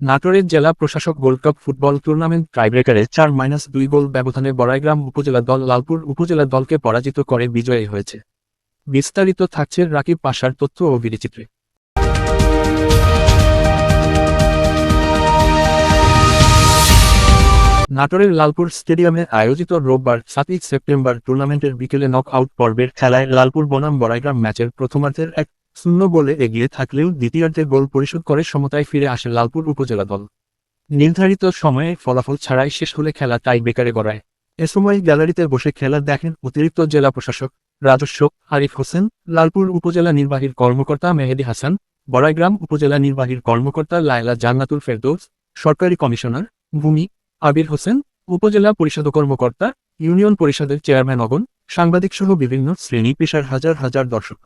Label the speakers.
Speaker 1: নাটোরের জেলা প্রশাসক গোল্ড কাপ ফুটবল টুর্নামেন্ট টাইব্রেকারে চার মাইনাস দুই গোল ব্যবধানে বড়াইগ্রাম উপজেলা দল লালপুর উপজেলা দলকে পরাজিত করে বিজয়ী হয়েছে। বিস্তারিত থাকছে রাকিব পাশার তথ্য ও বিচিত্রে নাটোরের লালপুর স্টেডিয়ামে আয়োজিত রোববার সাতই সেপ্টেম্বর টুর্নামেন্টের বিকেলে নক আউট পর্বের খেলায় লালপুর বনাম বড়াইগ্রাম ম্যাচের প্রথমার্ধের এক শূন্য গোলে এগিয়ে থাকলেও দ্বিতীয়ার্ধে গোল পরিশোধ করে সমতায় ফিরে আসে লালপুর উপজেলা দল। নির্ধারিত সময়ে ফলাফল ছাড়াই শেষ হলে খেলা টাই বেকারে গড়ায়। এ সময় গ্যালারিতে বসে খেলা দেখেন অতিরিক্ত জেলা প্রশাসক রাজস্ব আরিফ হোসেন, লালপুর উপজেলা নির্বাহীর কর্মকর্তা মেহেদি হাসান, বড়াইগ্রাম উপজেলা নির্বাহীর কর্মকর্তা লায়লা জান্নাতুল ফেরদৌস, সরকারি কমিশনার ভূমি আবির হোসেন, উপজেলা পরিষদ কর্মকর্তা ইউনিয়ন পরিষদের চেয়ারম্যান অগন সাংবাদিক সহ বিভিন্ন শ্রেণি পেশার হাজার হাজার দর্শক।